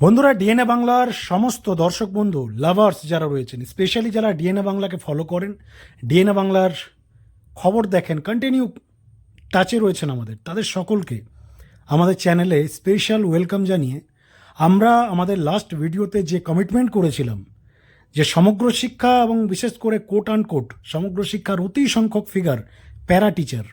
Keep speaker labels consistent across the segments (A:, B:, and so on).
A: বন্ধুরা ডিএনএ বাংলার সমস্ত দর্শক বন্ধু লাভার্স যারা রয়েছেন স্পেশালি যারা ডিএনএ বাংলাকে ফলো করেন ডিএনএ বাংলার খবর দেখেন কন্টিনিউ টাচে রয়েছেন আমাদের, তাদের সকলকে আমাদের চ্যানেলে স্পেশাল ওয়েলকাম জানিয়ে আমরা আমাদের লাস্ট ভিডিওতে যে কমিটমেন্ট করেছিলাম, যে সমগ্র শিক্ষা এবং বিশেষ করে কোট অ্যান্ড কোট সমগ্র শিক্ষার অতি সংখ্যক ফিগার প্যারা টিচার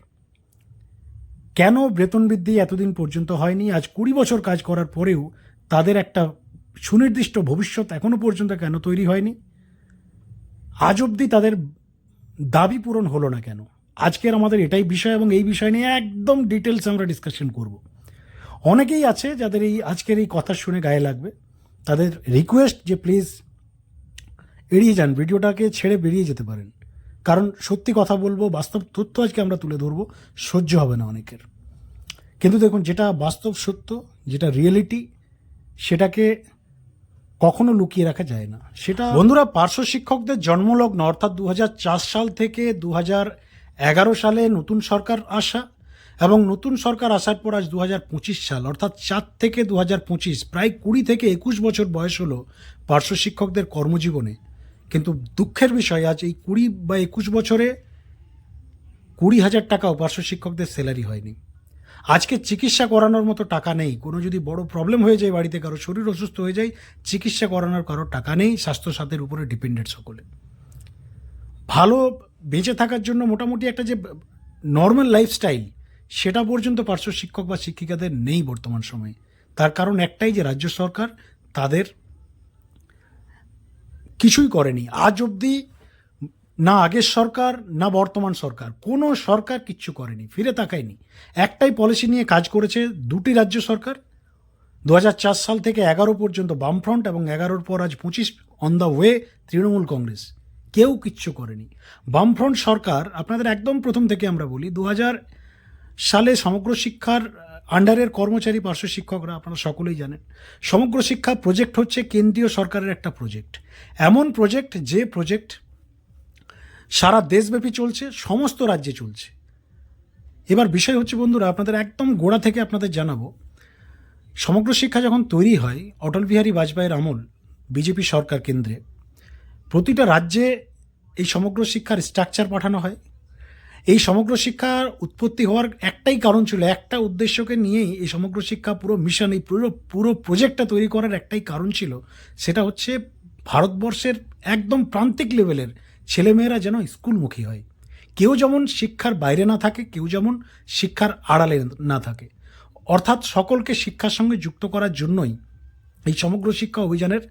A: কেন বেতন বৃদ্ধি এতদিন পর্যন্ত হয়নি? আজ কুড়ি বছর কাজ করার পরেও তাদের একটা সুনির্দিষ্ট ভবিষ্যৎ এখনও পর্যন্ত কেন তৈরি হয়নি? আজ অবধি তাদের দাবি পূরণ হলো না কেন? আজকের আমাদের এটাই বিষয় এবং এই বিষয় নিয়ে একদম ডিটেলস আমরা ডিসকাশন করব। অনেকেই আছে যাদের এই আজকের এই কথা শুনে গায়ে লাগবে। তাদের রিকোয়েস্ট যে প্লিজ এড়িয়ে যান, ভিডিওটাকে ছেড়ে বেরিয়ে যেতে পারেন। কারণ সত্যি কথা বলব, বাস্তব তথ্য আজকে আমরা তুলে ধরবো, সহ্য হবে না অনেকের। কিন্তু দেখুন, যেটা বাস্তব সত্য, যেটা রিয়েলিটি সেটাকে কখনো লুকিয়ে রাখা যায় না। সেটা বন্ধুরা পার্শ্ব শিক্ষকদের জন্মলগ্ন, অর্থাৎ দু হাজার চার সাল থেকে দু এগারো সালে নতুন সরকার আসা এবং নতুন সরকার আসার পর আজ দু হাজার পঁচিশ সাল, অর্থাৎ চার থেকে দু পঁচিশ, প্রায় কুড়ি থেকে একুশ বছর বয়স হলো পার্শ্ব শিক্ষকদের কর্মজীবনে। কিন্তু দুঃখের বিষয়, আজ এই কুড়ি বা একুশ বছরে কুড়ি হাজার টাকাও পার্শ্ব শিক্ষকদের স্যালারি হয়নি। আজকে চিকিৎসা করানোর মতো টাকা নেই। কোনো যদি বড় প্রবলেম হয়ে যায় বাড়িতে, কারও শরীর অসুস্থ হয়ে যায়, চিকিৎসা করানোর কারও টাকা নেই স্বাস্থ্য সাথের উপরে ডিপেন্ডেন্ট সকলে। ভালো বেঁচে থাকার জন্য মোটামুটি একটা যে নর্মাল লাইফস্টাইল সেটা পর্যন্ত পার্শ্ব শিক্ষক বা শিক্ষিকাদের নেই বর্তমান সময়ে। তার কারণ একটাই যে রাজ্য সরকার তাদের কিছুই করেনি। আজ অবধি না আগের সরকার, না বর্তমান সরকার। কোনো সরকার কিচ্ছু করেনি, ফিরে তাকায়নি। একটাই পলিসি নিয়ে কাজ করেছে দুটি রাজ্য সরকার। দু হাজার চার সাল থেকে এগারো পর্যন্ত বামফ্রন্ট এবং এগারোর পর আজ পঁচিশ on the way Trinamool Congress. কেউ কিচ্ছু করেনি। বামফ্রন্ট সরকার, আপনাদের একদম প্রথম থেকে আমরা বলি দু হাজার সালে সমগ্র শিক্ষার আন্ডারের কর্মচারী পার্শ্ব শিক্ষকরা, আপনারা সকলেই জানেন, সমগ্র শিক্ষা প্রজেক্ট হচ্ছে কেন্দ্রীয় সরকারের একটা প্রজেক্ট এমন প্রজেক্ট যে প্রজেক্ট সারা দেশব্যাপী চলছে, সমস্ত রাজ্যে চলছে। এবার বিষয় হচ্ছে বন্ধুরা, আপনাদের একদম গোড়া থেকে আপনাদের জানাব, সমগ্র শিক্ষা যখন তৈরি হয়, অটল বিহারী বাজপেয়ীর আমল বিজেপি সরকার কেন্দ্রে, প্রতিটা রাজ্যে এই সমগ্র শিক্ষার স্ট্রাকচার পাঠানো হয়। এই সমগ্র শিক্ষার উৎপত্তি হওয়ার একটাই কারণ ছিল, একটা উদ্দেশ্যকে নিয়েই এই সমগ্র শিক্ষা পুরো মিশন এই পুরো পুরো প্রজেক্টটা তৈরি করার একটাই কারণ ছিল, সেটা হচ্ছে ভারতবর্ষের একদম প্রান্তিক লেভেলের ছেলেমেয়েরা যেন স্কুলমুখী হয়। কেউ যেমন শিক্ষার বাইরে না থাকে, কেউ যেমন শিক্ষার আড়ালে না থাকে। অর্থাৎ সকলকে শিক্ষার সঙ্গে যুক্ত করার জন্যই এই সমগ্র শিক্ষা অভিযানের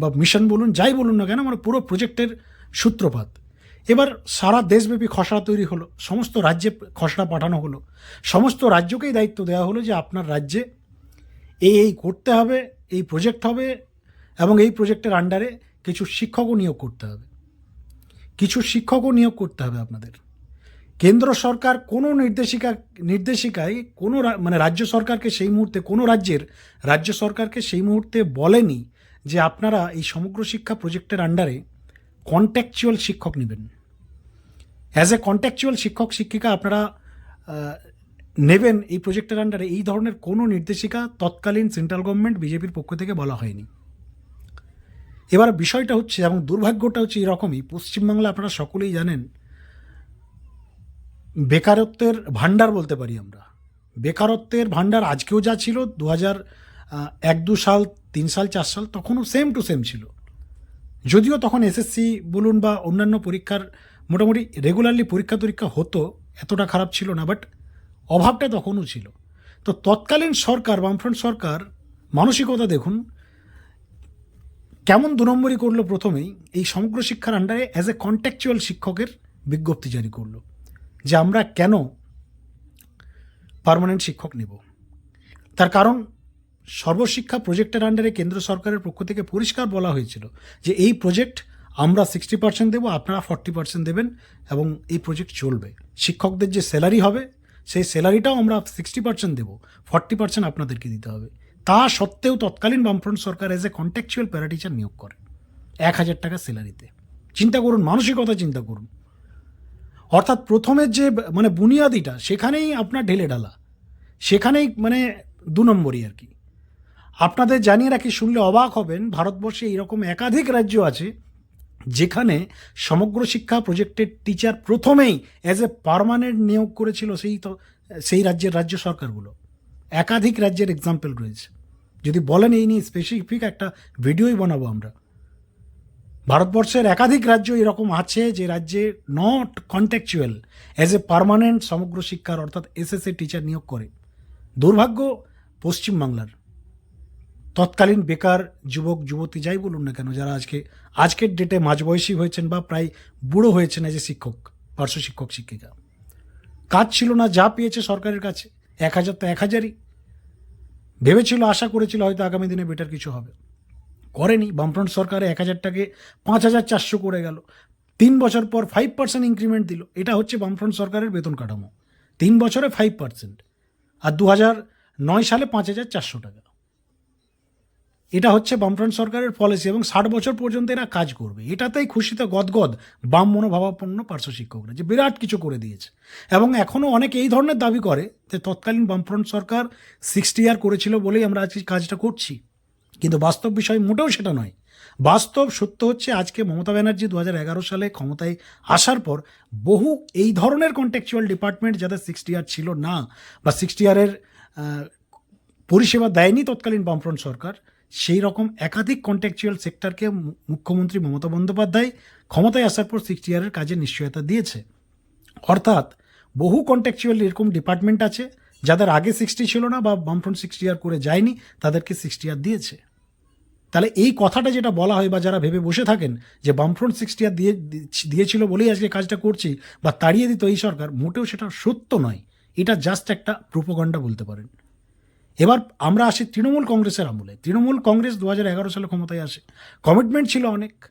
A: বা মিশন বলুন, যাই বলুন না কেন মানে পুরো প্রজেক্টের সূত্রপাত। এবার সারা দেশব্যাপী খসড়া তৈরি হলো, সমস্ত রাজ্যে খসড়া পাঠানো হলো। সমস্ত রাজ্যকেই দায়িত্ব দেওয়া হলো যে আপনার রাজ্যে এই এই করতে হবে, এই প্রজেক্ট হবে এবং এই প্রজেক্টের আন্ডারে কিছু শিক্ষকও নিয়োগ করতে হবে। কিছু শিক্ষকও নিয়োগ করতে হবে আপনাদের। কেন্দ্র সরকার কোনো নির্দেশিকা, নির্দেশিকায় কোনো মানে রাজ্য সরকারকে সেই মুহূর্তে, কোনো রাজ্যের, রাজ্য সরকারকে সেই মুহূর্তে বলেনি যে আপনারা এই সমগ্র শিক্ষা প্রজেক্টের আন্ডারে কন্ট্যাকচুয়াল শিক্ষক নেবেন। অ্যাজ এ কন্ট্যাকচুয়াল শিক্ষক, শিক্ষিকা আপনারা নেবেন এই প্রজেক্টের আন্ডারে। এই ধরনের কোনো নির্দেশিকা তৎকালীন সেন্ট্রাল গভর্নমেন্ট, বিজেপির পক্ষ থেকে বলা হয়নি। এবার বিষয়টা হচ্ছে এবং দুর্ভাগ্যটা হচ্ছে এরকমই। পশ্চিমবাংলা আপনারা সকলেই জানেন, বেকারত্বের ভাণ্ডার বলতে পারি আমরা। বেকারত্বের ভাণ্ডার আজকেও যা ছিল দু হাজার এক, দু সাল, তিন সাল, চার সাল, তখনও সেম টু সেম ছিল। যদিও তখন এসএসসি বলুন বা অন্যান্য পরীক্ষার মোটামুটি রেগুলারলি পরীক্ষা টরীক্ষা হতো, এতটা খারাপ ছিল না বাট অভাবটা তখনও ছিল। তো তৎকালীন সরকার, বামফ্রন্ট সরকার, মানসিকতা দেখুন কেমন দু নম্বরই করল প্রথমেই, এই সমগ্র শিক্ষার আন্ডারে অ্যাজ এ কন্ট্যাকচুয়াল শিক্ষকের বিজ্ঞপ্তি জারি করল যে আমরা কেন পার্মানেন্ট শিক্ষক নেব। তার কারণ, সর্বশিক্ষা প্রজেক্টের আন্ডারে কেন্দ্র সরকারের পক্ষ থেকে পরিষ্কার বলা হয়েছিল যে এই প্রজেক্ট আমরা সিক্সটি পার্সেন্ট দেবো, আপনারা ফর্টি পার্সেন্ট দেবেন এবং এই প্রজেক্ট চলবে। শিক্ষকদের যে স্যালারি হবে, সেই স্যালারিটাও আমরা সিক্সটি পার্সেন্ট দেবো ফর্টি পার্সেন্ট আপনাদেরকে দিতে হবে। তা সত্ত্বেও তৎকালীন বামফ্রন্ট সরকার as a contractual para teacher নিয়োগ করে। এক হাজার টাকা স্যালারিতে। চিন্তা করুন, মানসিকতা চিন্তা করুন। অর্থাৎ প্রথমের যে মানে বুনিয়াদিটা, সেখানেই আপনার ঢেলে ঢালা। সেখানেই মানে দু নম্বরই আর কি। আপনাদের জানিয়ে রাখি, শুনলে অবাক হবেন, ভারতবর্ষে এরকম একাধিক রাজ্য আছে, যেখানে সমগ্র শিক্ষা প্রজেক্টের টিচার প্রথমেই অ্যাজ এ পার্মানেন্ট নিয়োগ করেছিল সেই তো সেই রাজ্যের রাজ্য সরকারগুলো। একাধিক রাজ্যের এক্সাম্পল রয়েছে। যদি বলেন এই নিয়ে স্পেসিফিক একটা ভিডিওই বানাবো আমরা। ভারতবর্ষের একাধিক রাজ্য এরকম আছে যে রাজ্যে not contractual as a permanent সমগ্র শিক্ষার অর্থাৎ এসএসএ টিচার নিয়োগ করে। দুর্ভাগ্য পশ্চিমবাংলার তৎকালীন বেকার যুবক, যুবতী যাই বলুন না কেন, যারা আজকে, আজকের ডেটে মাঝবয়সী হয়েছেন বা প্রায় বুড়ো হয়েছেন এজ এ শিক্ষক, পার্শ্ব শিক্ষক শিক্ষিকা। কাজ ছিল না, যা পেয়েছে সরকারের কাছে। এক হাজার তো এক হাজারই। ভেবেছিল, আশা করেছিল হয়তো আগামী দিনে বেটার কিছু হবে। করেনি, বামফ্রন্ট সরকারে এক হাজারটাকে পাঁচ হাজার চারশো করে গেল। তিন বছর পর ফাইভ পার্সেন্ট ইনক্রিমেন্ট দিল। এটা হচ্ছে বামফ্রন্ট সরকারের বেতন কাঠামো। তিন বছরে ফাইভ পার্সেন্ট আর দু হাজার নয় সালে পাঁচ হাজার চারশো টাকা। এটা হচ্ছে বামফ্রন্ট সরকারের পলিসি এবং ষাট বছর পর্যন্ত এরা কাজ করবে। এটাতেই খুশিতে গদগদ বাম মনোভাবাপন্ন পার্শ্ব শিক্ষকরা যে বিরাট কিছু করে দিয়েছে। এবং এখনও অনেক এই ধরনের দাবি করে যে তৎকালীন বামফ্রন্ট সরকার সিক্সটি ইয়ার করেছিল বলেই আমরা আজকে কাজটা করছি। কিন্তু বাস্তব বিষয় মোটেও সেটা নয়। বাস্তব সত্য হচ্ছে আজকে মমতা ব্যানার্জি দু হাজার এগারো সালে ক্ষমতায় আসার পর বহু এই ধরনের কন্টেকচুয়াল ডিপার্টমেন্ট যাদের সিক্সটি ইয়ার ছিল না বা সিক্সটি ইয়ারের পরিষেবা দেয়নি তৎকালীন বামফ্রন্ট সরকার সেই রকম একাধিক কন্ট্যাকচুয়াল সেক্টরকে মুখ্যমন্ত্রী মমতা বন্দ্যোপাধ্যায় ক্ষমতায় আসার পর সিক্সটি ইয়ারের কাজের নিশ্চয়তা দিয়েছে। অর্থাৎ বহু কন্ট্যাকচুয়াল এরকম ডিপার্টমেন্ট আছে, যাদের আগে সিক্সটি ছিল না বা বামফ্রন্ট সিক্সটি ইয়ার করে যায়নি, তাদেরকে সিক্সটি ইয়ার দিয়েছে। তাহলে এই কথাটা যেটা বলা হয় বা যারা ভেবে বসে থাকেন যে বামফ্রন্ট সিক্সটি ইয়ার দিয়ে দিয়েছিল বলেই আজকে কাজটা করছি বা তাড়িয়ে দিত এই সরকার, মোটেও সেটা সত্য নয়। এটা জাস্ট একটা প্রোপোগন্ডা বলতে পারেন। এবার আমরা আসি তৃণমূল কংগ্রেসের আমলে। তৃণমূল কংগ্রেস দু হাজার এগারো সালে ক্ষমতায় আসে। কমিটমেন্ট ছিল অনেক।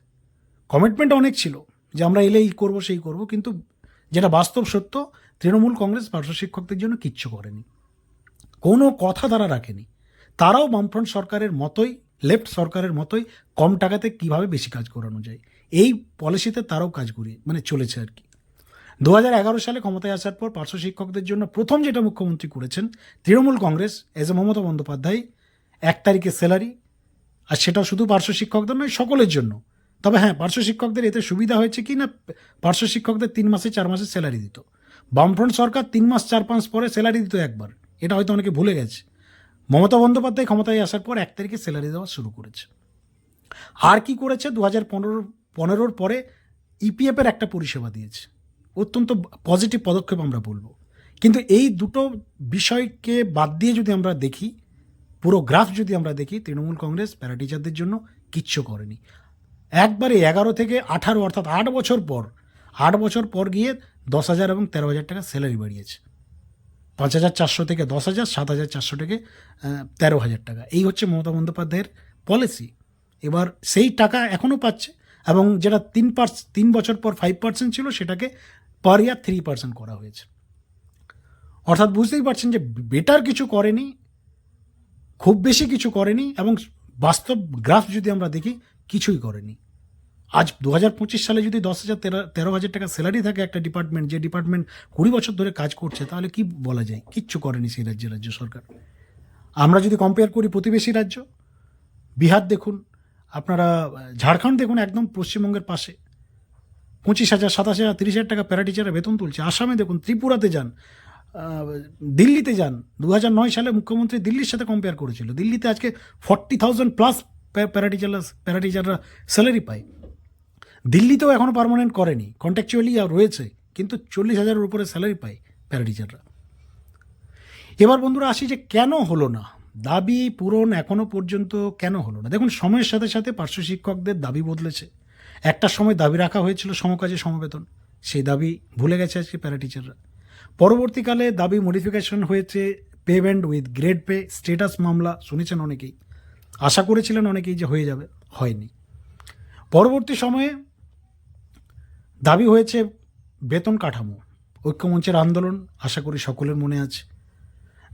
A: কমিটমেন্ট অনেক ছিল যে আমরা এলে এই করব, সেই করব, কিন্তু যেটা বাস্তব সত্য, তৃণমূল কংগ্রেস পার্শ্ব শিক্ষকদের জন্য কিচ্ছু করেনি। কোনো কথা তারা রাখেনি। তারাও বামফ্রন্ট সরকারের মতোই, লেফট সরকারের মতোই কম টাকাতে কীভাবে বেশি কাজ করানো যায়? এই পলিসিতে তারাও কাজ করিয়ে মানে চলেছে আর কি। দু হাজার এগারো সালে ক্ষমতায় আসার পর পার্শ্ব শিক্ষকদের জন্য প্রথম যেটা মুখ্যমন্ত্রী করেছেন তৃণমূল কংগ্রেস এজ এ মমতা বন্দ্যোপাধ্যায়, এক তারিখে স্যালারি, আর সেটা শুধু পার্শ্ব শিক্ষকদের নয়, সকলের জন্য। তবে হ্যাঁ পার্শ্ব শিক্ষকদের এতে সুবিধা হয়েছে কি না? পার্শ্ব শিক্ষকদের তিন মাসে চার মাসে স্যালারি দিত। বামফ্রন্ট সরকার তিন মাস চার পাঁচ পরে স্যালারি দিত একবার। এটা হয়তো অনেকে ভুলে গেছে। মমতা বন্দ্যোপাধ্যায় ক্ষমতায় আসার পর এক তারিখে স্যালারি দেওয়া শুরু করেছে। আর কি করেছে? দু হাজার পনেরো, পনেরোর পরে ইপিএফের একটা পরিষেবা দিয়েছে। অত্যন্ত পজিটিভ পদক্ষেপ আমরা বলব। কিন্তু এই দুটো বিষয়কে বাদ দিয়ে যদি আমরা দেখি, পুরো গ্রাফ যদি আমরা দেখি, তৃণমূল কংগ্রেস, প্যারা টিচারদের জন্য কিচ্ছু করেনি। একবারে এগারো থেকে আঠারো, অর্থাৎ আট বছর পর, আট বছর পর গিয়ে দশ হাজার এবং তেরো হাজার টাকা স্যালারি বাড়িয়েছে। পাঁচ হাজার চারশো থেকে দশ হাজার, সাত হাজার চারশো থেকে তেরো হাজার টাকা। এই হচ্ছে মমতা বন্দ্যোপাধ্যায়ের পলিসি এবার সেই টাকা এখনও পাচ্ছে এবং যেটা তিন পার্স তিন বছর পর ফাইভ পার্সেন্ট ছিল, সেটাকে পার ইয়ার থ্রি পার্সেন্ট করা হয়েছে। অর্থাৎ বুঝতেই পারছেন যে বেটার কিছু করেনি, খুব বেশি কিছু করেনি এবং বাস্তব গ্রাফ যদি আমরা দেখি, কিছুই করেনি। আজ দু হাজার পঁচিশ সালে যদি দশ হাজার তেরো হাজার টাকা স্যালারি থাকে একটা ডিপার্টমেন্ট যে ডিপার্টমেন্ট কুড়ি বছর ধরে কাজ করছে, তাহলে কি বলা যায়? কিচ্ছু করেনি সেই রাজ্যে, রাজ্য সরকার। আমরা যদি কম্পেয়ার করি প্রতিবেশী রাজ্য, বিহার দেখুন, আপনারা ঝাড়খণ্ড দেখুন, একদম পশ্চিমবঙ্গের পাশে। পঁচিশ হাজার, সাতাশ হাজার, তিরিশ হাজার টাকা প্যারা টিচারের বেতন তুলছে। আসামে দেখুন, ত্রিপুরাতে যান দিল্লিতে যান। দু হাজার নয় সালে মুখ্যমন্ত্রী দিল্লির সাথে কম্পেয়ার করেছিল। দিল্লিতে আজকে ফর্টি থাউজেন্ড প্লাস প্যারা টিচাররা প্যারা টিচাররা স্যালারি পায়। দিল্লিতেও এখনও পারমানেন্ট করেনি। কন্ট্যাকচুয়ালি রয়েছে, কিন্তু চল্লিশ হাজারের উপরে স্যালারি পায় প্যারা টিচাররা এবার বন্ধুরা আসি যে কেন হলো না? দাবি পূরণ এখনও পর্যন্ত কেন হলো না? দেখুন, সময়ের সাথে সাথে পার্শ্ব শিক্ষকদের দাবি বদলেছে। একটা সময় দাবি রাখা হয়েছিল সমকাজে সমবেতন। সেই দাবি ভুলে গেছে আজকে প্যারা টিচাররা পরবর্তীকালে দাবি মডিফিকেশন হয়েছে payment with grade pay status মামলা শুনেছেন অনেকেই। আশা করেছিলেন অনেকেই যে হয়ে যাবে, হয়নি। পরবর্তী সময়ে দাবি হয়েছে বেতন কাঠামো। ঐক্যমঞ্চের আন্দোলন, আশা করি সকলের মনে আছে।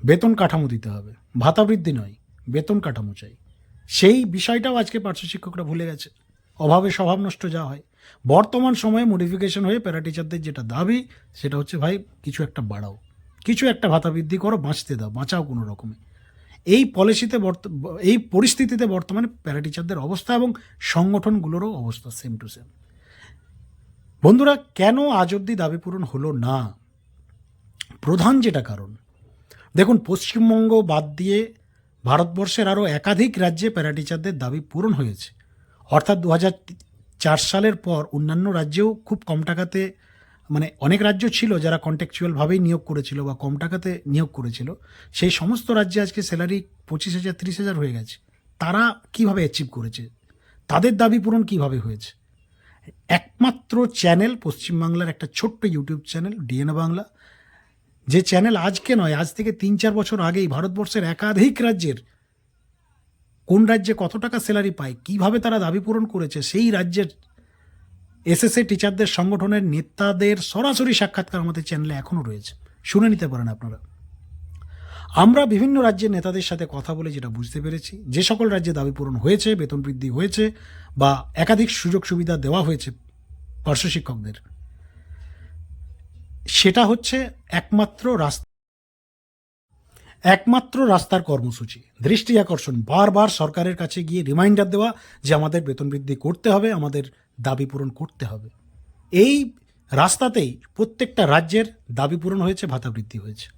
A: বেতন কাঠামো দিতে হবে। ভাতা বৃদ্ধি নয়, বেতন কাঠামো চাই। সেই বিষয়টাও আজকে পার্শ্ব শিক্ষকরা ভুলে গেছে। অভাবে স্বভাব নষ্ট যা হয়। বর্তমান সময়ে মডিফিকেশন হয়ে প্যারা টিচারদের যেটা দাবি, সেটা হচ্ছে, ভাই, কিছু একটা বাড়াও। কিছু একটা ভাতা বৃদ্ধি করো, বাঁচতে দাও, বাঁচাও কোনো রকমে। এই পলিসিতে বর্ত- এই পরিস্থিতিতে বর্তমানে প্যারা টিচারদের অবস্থা এবং সংগঠনগুলোরও অবস্থা সেম টু সেম বন্ধুরা, কেন আজ অবধি দাবি পূরণ হলো না? প্রধান যেটা কারণ, দেখুন, পশ্চিমবঙ্গ বাদ দিয়ে ভারতবর্ষের আরও একাধিক রাজ্যে প্যারা টিচারদের দাবি পূরণ হয়েছে। অর্থাৎ দু সালের পর অন্যান্য রাজ্যেও খুব কম টাকাতে মানে অনেক রাজ্য ছিল যারা কন্টেকচুয়ালভাবেই নিয়োগ করেছিল বা কম টাকাতে নিয়োগ করেছিল। সেই সমস্ত রাজ্যে আজকে স্যালারি পঁচিশ হাজার, তিরিশ হাজার হয়ে গেছে। তারা কীভাবে অ্যাচিভ করেছে? তাদের দাবি পূরণ কীভাবে হয়েছে? একমাত্র চ্যানেল পশ্চিমবাংলার একটা ছোট্ট ইউটিউব চ্যানেল ডিএনএ বাংলা যে চ্যানেল আজকে নয়, আজ থেকে তিন চার বছর আগেই ভারতবর্ষের একাধিক রাজ্যের কোন রাজ্যে কত টাকা স্যালারি পায়, কীভাবে তারা দাবি পূরণ করেছে, সেই রাজ্যের এসএসএ টিচারদের সংগঠনের নেতাদের সরাসরি সাক্ষাৎকার আমাদের চ্যানেলে এখনও রয়েছে। শুনে নিতে পারেন আপনারা। আমরা বিভিন্ন রাজ্যের নেতাদের সাথে কথা বলে যেটা বুঝতে পেরেছি, যে সকল রাজ্যে দাবি পূরণ হয়েছে, বেতন বৃদ্ধি হয়েছে, বা একাধিক সুযোগ সুবিধা দেওয়া হয়েছে পার্শ্ব শিক্ষকদের। সেটা হচ্ছে একমাত্র রাস্তা একমাত্র রাস্তার কর্মসূচি। দৃষ্টি আকর্ষণ। বারবার সরকারের কাছে গিয়ে রিমাইন্ডার দেওয়া যে আমাদের বেতন বৃদ্ধি করতে হবে, আমাদের দাবি পূরণ করতে হবে। এই রাস্তাতেই প্রত্যেকটা রাজ্যের দাবি পূরণ হয়েছে, ভাতা বৃদ্ধি হয়েছে।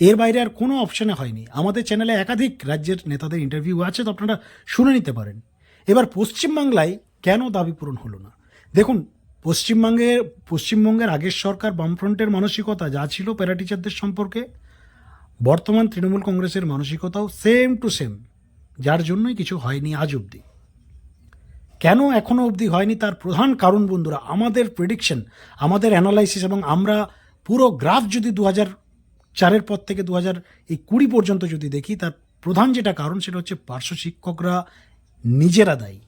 A: এর বাইরে আর কোনো অপশানে হয়নি। আমাদের চ্যানেলে একাধিক রাজ্যের নেতাদের ইন্টারভিউ আছে, তো আপনারা শুনে নিতে পারেন। এবার পশ্চিমবাংলায় কেন দাবি পূরণ হলো না? দেখুন, পশ্চিমবঙ্গের পশ্চিমবঙ্গের আগের সরকার বামফ্রন্টের মানসিকতা যা ছিল প্যারাটিচারদের সম্পর্কে বর্তমান তৃণমূল কংগ্রেসের মানসিকতাও সেম টু সেম যার জন্যই কিছু হয়নি আজ অবধি। কেন এখনও অবধি হয়নি তার প্রধান কারণ বন্ধুরা, আমাদের প্রেডিকশন আমাদের অ্যানালাইসিস এবং আমরা পুরো গ্রাফ যদি দু হাজার চারের পর থেকে দু হাজার এই কুড়ি পর্যন্ত যদি দেখি, তার প্রধান যেটা কারণ সেটা হচ্ছে পার্শ্ব শিক্ষকরা নিজেরা দায়ী।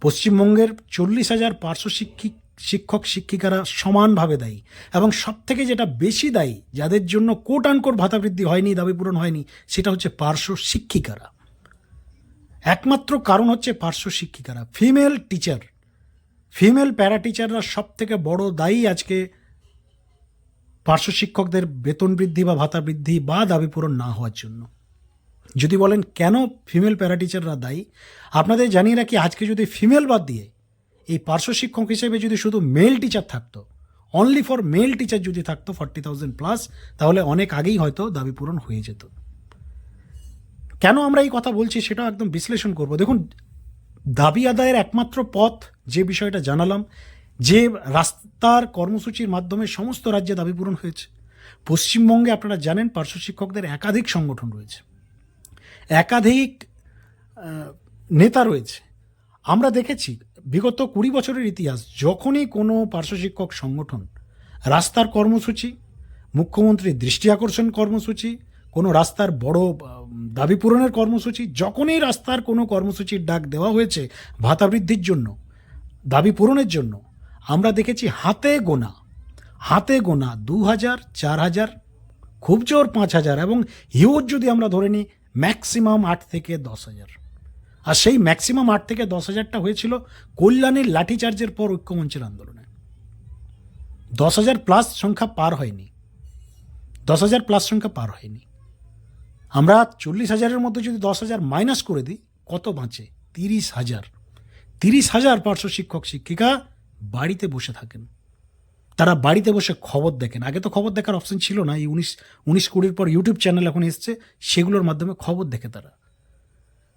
A: পশ্চিমবঙ্গের চল্লিশ হাজার পার্শ্ব শিক্ষিক শিক্ষক শিক্ষিকারা সমানভাবে দায়ী এবং সব থেকে যেটা বেশি দায়ী, যাদের জন্য কোট আনকোট ভাতা বৃদ্ধি হয়নি, দাবি পূরণ হয়নি, সেটা হচ্ছে পার্শ্ব শিক্ষিকারা। একমাত্র কারণ হচ্ছে পার্শ্ব শিক্ষিকারা। ফিমেল টিচার ফিমেল প্যারা টিচাররা সব থেকে বড় দায়ী আজকে পার্শ্ব শিক্ষকদের বেতন বৃদ্ধি বা ভাতা বৃদ্ধি বা দাবি পূরণ না হওয়ার জন্য। যদি বলেন কেন ফিমেল প্যারা টিচাররা দায়ী, আপনাদের জানিয়ে রাখি, আজকে যদি ফিমেল বাদ দিয়ে এই পার্শ্ব শিক্ষক হিসেবে যদি শুধু মেল টিচার থাকতো অনলি ফর মেল টিচার যদি থাকতো ফর্টি থাউজেন্ড প্লাস তাহলে অনেক আগেই হয়তো দাবি পূরণ হয়ে যেত। কেন আমরা এই কথা বলছি সেটাও একদম বিশ্লেষণ করব। দেখুন, দাবি আদায়ের একমাত্র পথ যে বিষয়টা জানালাম, যে রাস্তার কর্মসূচির মাধ্যমে সমস্ত রাজ্যে দাবি পূরণ হয়েছে। পশ্চিমবঙ্গে আপনারা জানেন পার্শ্ব শিক্ষকদের একাধিক সংগঠন রয়েছে। একাধিক নেতা রয়েছে। আমরা দেখেছি বিগত কুড়ি বছরের ইতিহাস, যখনই কোনো পার্শ্ব শিক্ষক সংগঠন, রাস্তার কর্মসূচি, মুখ্যমন্ত্রীর দৃষ্টি আকর্ষণ কর্মসূচি, কোনো রাস্তার বড় দাবি পূরণের কর্মসূচি, যখনই রাস্তার কোনো কর্মসূচির ডাক দেওয়া হয়েছে ভাতা বৃদ্ধির জন্য, দাবি পূরণের জন্য, আমরা দেখেছি হাতে গোনা হাতে গোনা দু হাজার, চার হাজার, খুব জোর পাঁচ হাজার এবং হিউজ যদি আমরা ধরে নিই ম্যাক্সিমাম আট থেকে দশ হাজার। আর সেই ম্যাক্সিমাম আট থেকে দশ হাজারটা হয়েছিল কল্যাণের লাঠিচার্জের পর ঐক্যমঞ্চের আন্দোলনে। দশ হাজার প্লাস সংখ্যা পার হয়নি। দশ হাজার প্লাস সংখ্যা পার হয়নি। আমরা চল্লিশ হাজারের মধ্যে যদি দশ হাজার মাইনাস করে দিই, কত বাঁচে? তিরিশ হাজার। তিরিশ হাজার পার্শ্ব শিক্ষক, শিক্ষিকা বাড়িতে বসে থাকেন। তারা বাড়িতে বসে খবর দেখেন। আগে তো খবর দেখার অপশন ছিল না। এই উনিশ উনিশ কুড়ির পর ইউটিউব চ্যানেল এখন এসছে। সেগুলোর মাধ্যমে খবর দেখে তারা।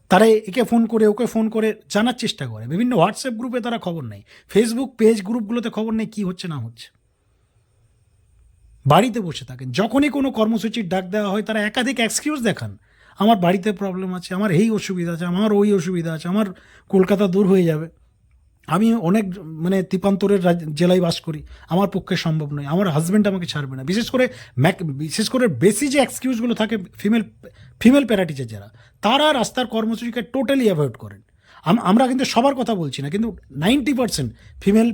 A: তারা একে ফোন করে, ওকে ফোন করে জানার চেষ্টা করে। বিভিন্ন হোয়াটসঅ্যাপ গ্রুপে তারা খবর নেয়। ফেসবুক পেজ গ্রুপগুলোতে খবর নেই কী হচ্ছে, না হচ্ছে। বাড়িতে বসে থাকেন। যখনই কোনো কর্মসূচির ডাক দেওয়া হয়, তারা একাধিক এক্সকিউজ দেখান। আমার বাড়িতে প্রবলেম আছে, আমার এই অসুবিধা আছে, আমার ওই অসুবিধা আছে, আমার কলকাতা দূর হয়ে যাবে। আমি অনেক মানে তিপান্তরের জেলায় বাস করি। আমার পক্ষে সম্ভব নয়। আমার হাজব্যান্ড আমাকে ছাড়বে না। বিশেষ করে ম্যাক, বিশেষ করে বেশি যে এক্সকিউজগুলো থাকে ফিমেল ফিমেল প্যারাটিচার যারা, তারা রাস্তার কর্মসূচিকে টোটালি অ্যাভয়েড করেন। আমরা কিন্তু সবার কথা বলছি না, কিন্তু নাইনটি পার্সেন্ট ফিমেল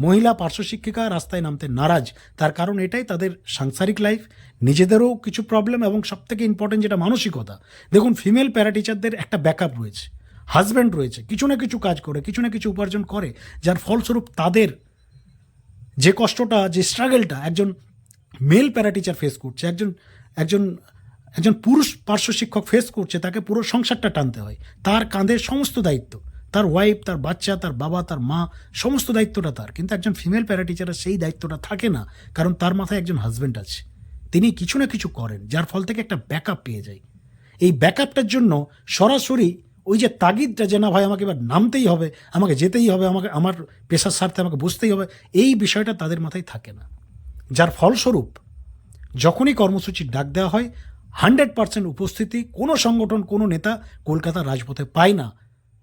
A: মহিলা পার্শ্ব শিক্ষিকা রাস্তায় নামতে নারাজ। তার কারণ এটাই, তাদের সাংসারিক লাইফ নিজেদেরও কিছু প্রবলেম এবং সবথেকে ইম্পর্টেন্ট যেটা মানসিকতা। দেখুন ফিমেল প্যারাটিচারদের একটা ব্যাকআপ রয়েছে। হাজব্যান্ড রয়েছে, কিছু না কিছু কাজ করে, কিছু না কিছু উপার্জন করে, যার ফলস্বরূপ তাদের যে কষ্টটা, যে স্ট্রাগলটা একজন মেল প্যারাটিচার ফেস করছে, একজন একজন একজন পুরুষ পার্শ্ব শিক্ষক ফেস করছে, তাকে পুরো সংসারটা টানতে হয়। তার কাঁধে সমস্ত দায়িত্ব, তার ওয়াইফ তার বাচ্চা, তার বাবা, তার মা, সমস্ত দায়িত্বটা তার। কিন্তু একজন ফিমেল প্যারা টিচারের সেই দায়িত্বটা থাকে না, কারণ তার মাথায় একজন হাজব্যান্ড আছে। তিনি কিছু না কিছু করেন, যার ফল থেকে একটা ব্যাকআপ পেয়ে যায়। এই ব্যাকআপটার জন্য সরাসরি ওই যে তাগিদটা যে, না ভাই, আমাকে এবার নামতেই হবে, আমাকে যেতেই হবে, আমাকে, আমার পেশার স্বার্থে আমাকে বুঝতেই হবে, এই বিষয়টা তাদের মাথায় থাকে না। যার ফলস্বরূপ, যখনই কর্মসূচির ডাক দেওয়া হয়, হান্ড্রেড পার্সেন্ট উপস্থিতি কোনো সংগঠন, কোনো নেতা কলকাতা রাজপথে পায় না।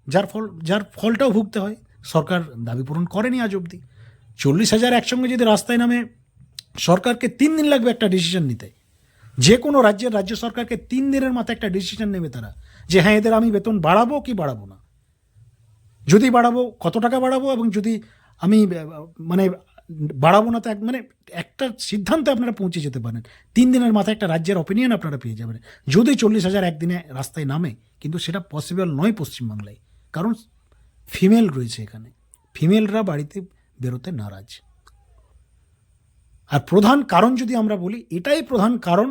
A: যার ফল, যার ফলটাও ভুগতে হয়। সরকার দাবি পূরণ করেনি আজ অবধি। চল্লিশ হাজার একসঙ্গে যদি রাস্তায় নামে, সরকারকে তিন দিন লাগবে একটা ডিসিশন নিতে। যে কোনো রাজ্যের রাজ্য সরকারকে তিন দিনের মাথায় একটা ডিসিশন নেবে তারা। যে হ্যাঁ এদের আমি বেতন বাড়াবো কি বাড়াবো না? যদি বাড়াবো, কত টাকা বাড়াবো এবং যদি আমি মানে বাড়াবো না, তো এক মানে একটা সিদ্ধান্তে আপনারা পৌঁছে যেতে পারেন। তিন দিনের মাথায় একটা রাজ্যের অপিনিয়ন আপনারা পেয়ে যাবেন। যদি চল্লিশ হাজার একদিনে রাস্তায় নামে, কিন্তু সেটা পসিবল নয় পশ্চিমবাংলায়, কারণ ফিমেল রয়েছে এখানে। ফিমেলরা বাড়িতে বেরোতে নারাজ। আর প্রধান কারণ যদি আমরা বলি, এটাই প্রধান কারণ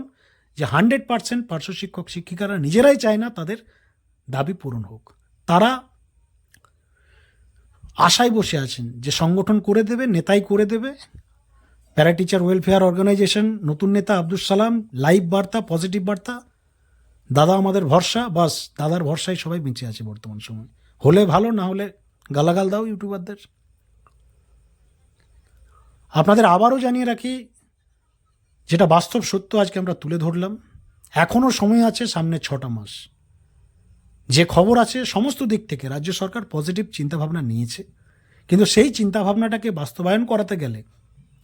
A: যে হান্ড্রেড পার্সেন্ট পার্শ্ব শিক্ষক শিক্ষিকারা নিজেরাই চায় না তাদের দাবি পূরণ হোক। তারা আশায় বসে আছেন যে সংগঠন করে দেবে, নেতাই করে দেবে। প্যারা টিচার ওয়েলফেয়ার অর্গানাইজেশন, নতুন নেতা আব্দুল সালাম, লাইভ বার্তা, পজিটিভ বার্তা। দাদা আমাদের ভরসা, বাস দাদার ভরসায় সবাই বেঁচে আছে বর্তমান সময়। হলে ভালো, না হলে গালাগাল দাও ইউটিউবারদের। আপনাদের আবারও জানিয়ে রাখি যেটা বাস্তব সত্য আজকে আমরা তুলে ধরলাম, এখনও সময় আছে সামনে ছটা মাস। যে খবর আছে সমস্ত দিক থেকে রাজ্য সরকার পজিটিভ চিন্তাভাবনা নিয়েছে, কিন্তু সেই চিন্তাভাবনাটাকে বাস্তবায়ন করাতে গেলে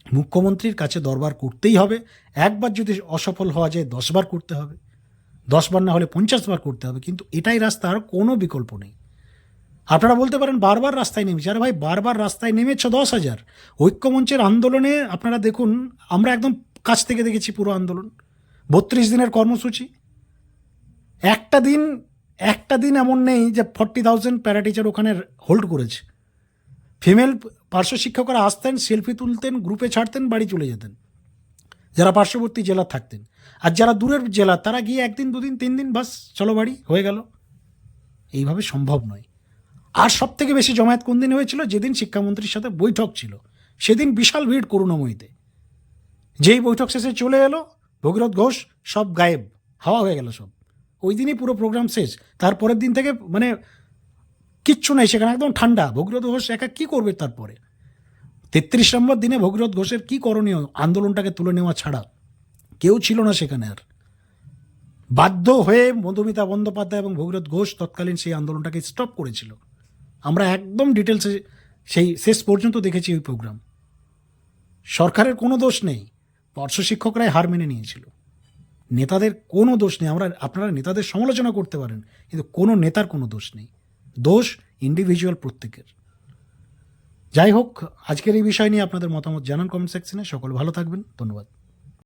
A: মুখ্যমন্ত্রীর কাছে দরবার করতেই হবে। একবার যদি অসফল হওয়া যায়, দশবার করতে হবে। দশবার না হলে পঞ্চাশ বার করতে হবে, কিন্তু এটাই রাস্তার কোনো বিকল্প নেই। আপনারা বলতে পারেন বারবার রাস্তায় নেমেছে। আরে ভাই, বারবার রাস্তায় নেমেছ দশ হাজার। ঐক্যমঞ্চের আন্দোলনে আপনারা দেখুন, আমরা একদম কাছ থেকে দেখেছি পুরো আন্দোলন। বত্রিশ দিনের কর্মসূচি। একটা দিন একটা দিন এমন নেই যে ফর্টি থাউজেন্ড প্যারাটিচার ওখানে হোল্ড করেছে। ফিমেল পার্শ্ব শিক্ষকরা আসতেন, সেলফি তুলতেন, গ্রুপে ছাড়তেন, বাড়ি চলে যেতেন। যারা পার্শ্ববর্তী জেলা থাকতেন। আর যারা দূরের জেলা, তারা গিয়ে একদিন, দুদিন, তিন দিন বাস, চলো বাড়ি, হয়ে গেল। এইভাবে সম্ভব নয়। আর সব থেকে বেশি জমায়েত কোন দিন হয়েছিল? যেদিন শিক্ষামন্ত্রীর সাথে বৈঠক ছিল। সেদিন বিশাল ভিড় করুণাময়ীতে। যেই বৈঠক শেষে চলে এলো, ভগীরথ ঘোষ সব গায়েব, হাওয়া হয়ে গেল সব। ওই দিনই পুরো প্রোগ্রাম শেষ। তারপরের দিন থেকে মানে কিচ্ছু নেই সেখানে, একদম ঠান্ডা। ভগীরথ ঘোষ একা কী করবে তারপরে? তেত্রিশ নম্বর দিনে ভগীরথ ঘোষের কী করণীয় আন্দোলনটাকে তুলে নেওয়া ছাড়া? কেউ ছিল না সেখানে আর। বাধ্য হয়ে মধুমিতা বন্দ্যোপাধ্যায় এবং ভগীরথ ঘোষ তৎকালীন সেই আন্দোলনটাকে স্টপ করেছিল। আমরা একদম ডিটেলসে সেই শেষ পর্যন্ত দেখেছি ওই প্রোগ্রাম সরকারের কোনো দোষ নেই। পার্শ্ব শিক্ষকরাই হার মেনে নিয়েছিল। নেতাদের কোনো দোষ নেই। আমরা, আপনারা নেতাদের সমালোচনা করতে পারেন, কিন্তু কোনো নেতার কোনো দোষ নেই। দোষ ইন্ডিভিজুয়াল প্রত্যেকের। যাই হোক, আজকের এই বিষয় নিয়ে আপনাদের মতামত জানান কমেন্ট সেকশনে। সকল ভালো থাকবেন। ধন্যবাদ।